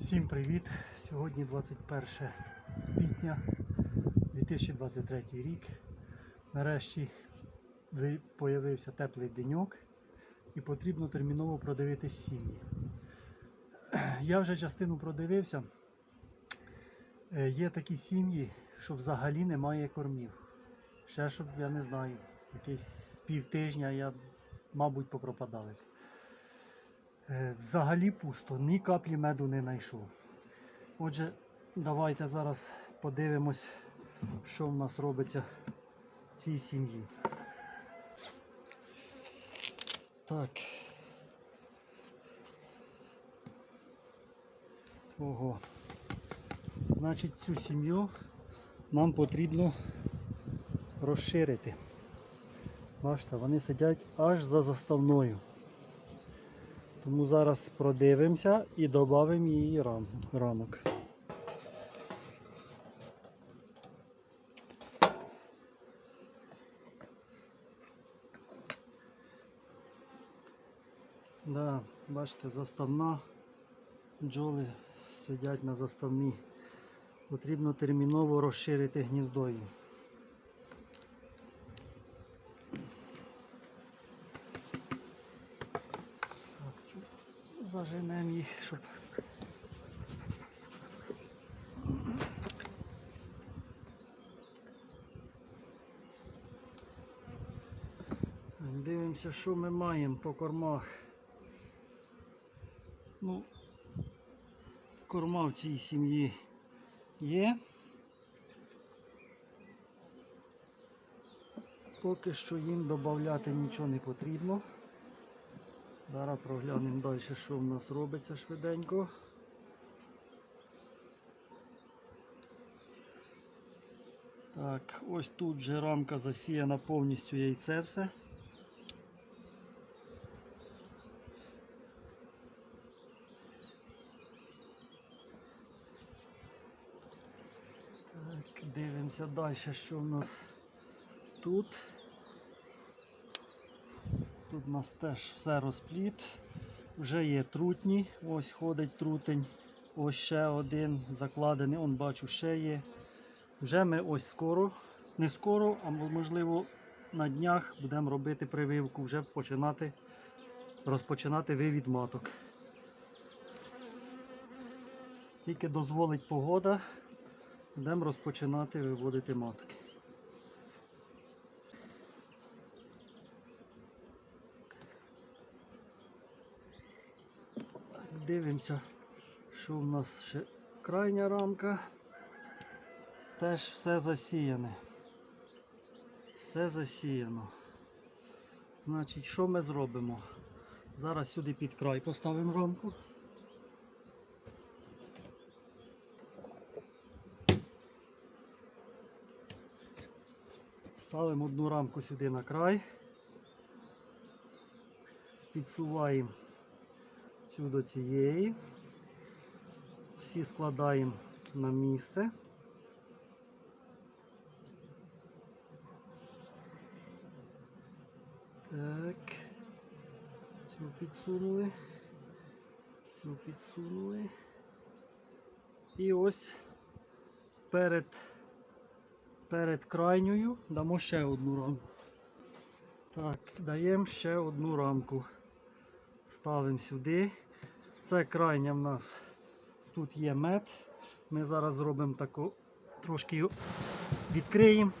Всім привіт! Сьогодні 21 квітня 2023 рік. Нарешті ви- появився теплий деньок і потрібно терміново продивитись сім'ї. Я вже частину продивився. Е, Є такі сім'ї, що взагалі немає кормів. Ще щоб я не знаю, якесь півтижня я, мабуть, попропадали. Е, Взагалі пусто, ні каплі меду не знайшов. Отже, давайте зараз подивимось, що в нас робиться в цій сім'ї. Так. Ого. Значить, цю сім'ю нам потрібно розширити. Бачите, вони сидять аж за заставною. Тому зараз продивимося і додамо її рам, рамок. Да, бачите, заставна. Бджоли сидять на заставні. Потрібно терміново розширити гніздо їм. Заженемо їх, щоб. Дивимося, що ми маємо по кормах. Ну, корма в цій сім'ї є. Поки що їм додати нічого не потрібно. Зараз проглянемо далі, що в нас робиться швиденько. Так, ось тут вже рамка засіяна повністю яйце все. Так, дивимося далі, що в нас тут. Тут у нас теж все розпліт. Вже є трутні, ось ходить трутень, ось ще один закладений, он бачу, ще є. Вже ми ось скоро, не скоро, а можливо на днях будемо робити прививку, вже починати розпочинати вивід маток. Тільки дозволить погода, будемо розпочинати виводити матки. Дивимося, що в нас ще крайня рамка. Теж все засіяне. Все засіяно. Значить, що ми зробимо? Зараз сюди під край поставимо рамку. Ставимо одну рамку сюди на край. Підсуваємо цю до цієї. Всі складаємо на місце. Так. Цю підсунули. Цю підсунули. І ось перед, перед крайньою дамо ще одну рамку. Так, даємо ще одну рамку. Ставимо сюди. Це крайня в нас. Тут є мед. Ми зараз зробимо таку, трошки його відкриємо.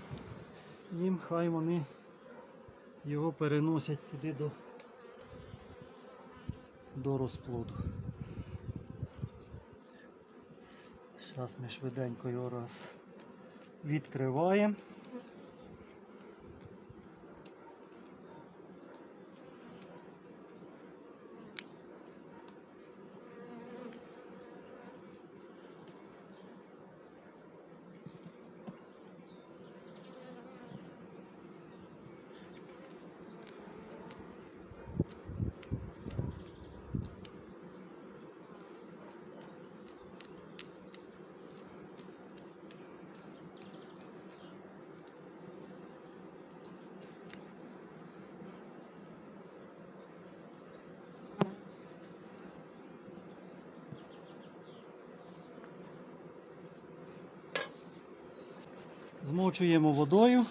Їм хай вони його переносять туди до, до розплоду. Зараз ми швиденько його раз відкриваємо. Змочуємо водою.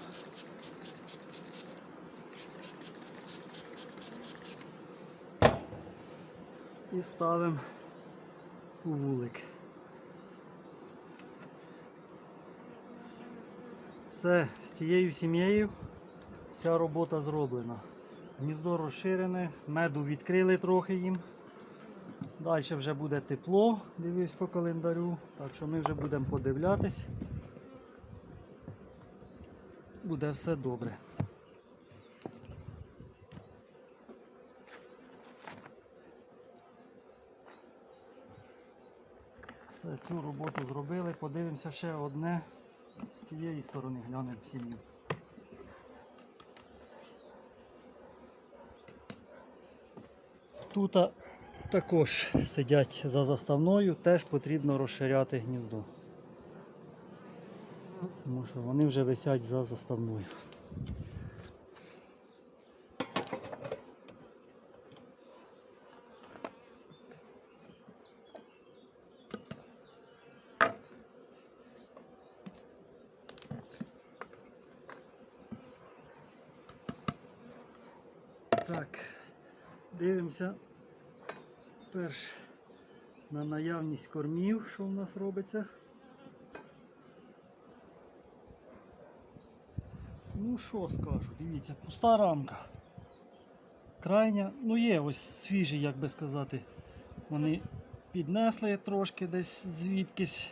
І ставимо у вулик. Все, з цією сім'єю вся робота зроблена. Гніздо розширене, меду відкрили трохи їм. Далі вже буде тепло, дивлюсь по календарю, так що ми вже будемо подивлятись. Буде все добре. Все, цю роботу зробили. Подивимося ще одне з цієї сторони, глянемо сім'ю. Тут також сидять за заставною, теж потрібно розширяти гніздо. Тому що вони вже висять за заставною. Так, дивимося перш на наявність кормів, що в нас робиться. Ну що скажу, дивіться, пуста рамка. Крайня, ну є ось свіжі, як би сказати. Вони піднесли трошки десь звідкись.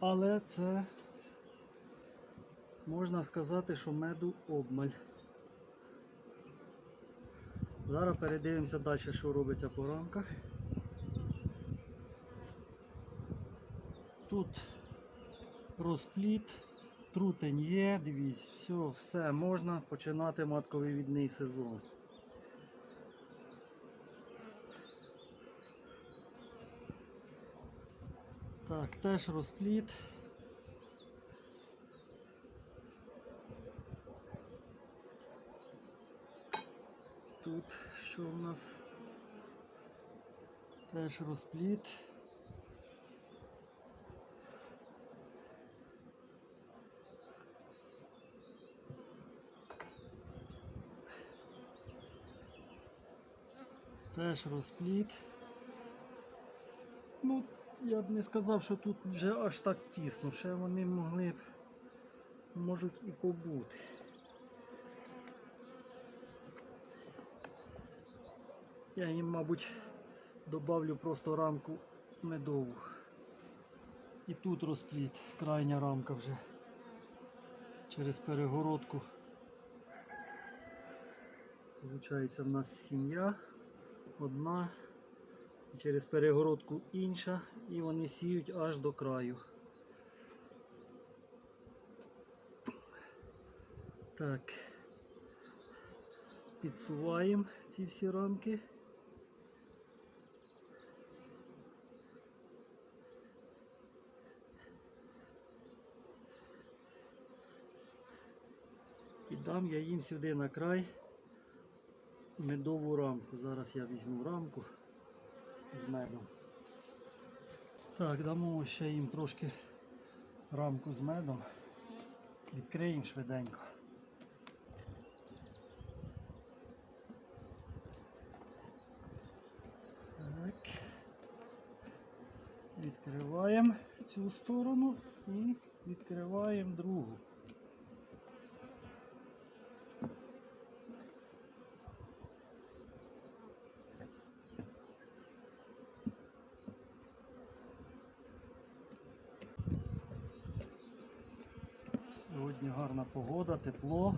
Але це можна сказати, що меду обмаль. Зараз передивимося далі, що робиться по рамках. Тут розпліт, трутень є, дивіться, все, все можна починати матковивідний сезон. Так, теж розпліт. Тут що в нас? Теж розпліт. Теж розпліт. Ну, я б не сказав, що тут вже аж так тісно, ще вони могли б, можуть і побути. Я їм, мабуть, добавлю просто рамку медову. І тут розпліт, крайня рамка вже через перегородку. Получається в нас сім'я одна, через перегородку інша, і вони сіють аж до краю. Так, підсуваємо ці всі рамки. І дам я їм сюди на край медову рамку. Зараз я візьму рамку з медом. Так, дамо ще їм трошки рамку з медом. Відкриємо швиденько. Так. Відкриваємо цю сторону і відкриваємо другу. Сьогодні гарна погода, тепло,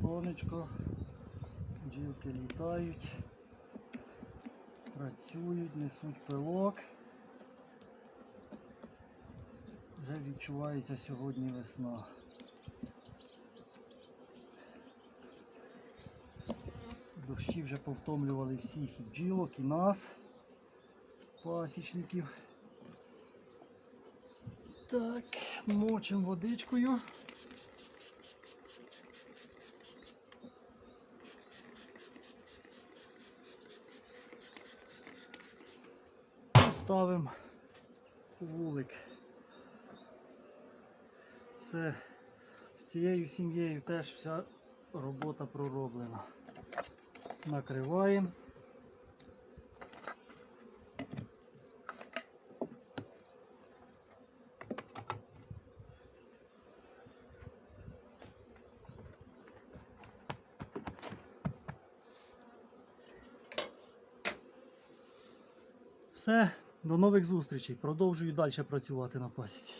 сонечко, бджілки літають, працюють, несуть пилок. Вже відчувається сьогодні весна. Дощі вже повтомлювали всіх і бджілок, і нас, пасічників. Так, мочимо водичкою. Ставимо вулик. Все, з цією сім'єю теж вся робота пророблена. Накриваємо. Все, до нових зустрічей. Продовжую далі працювати на пасіці.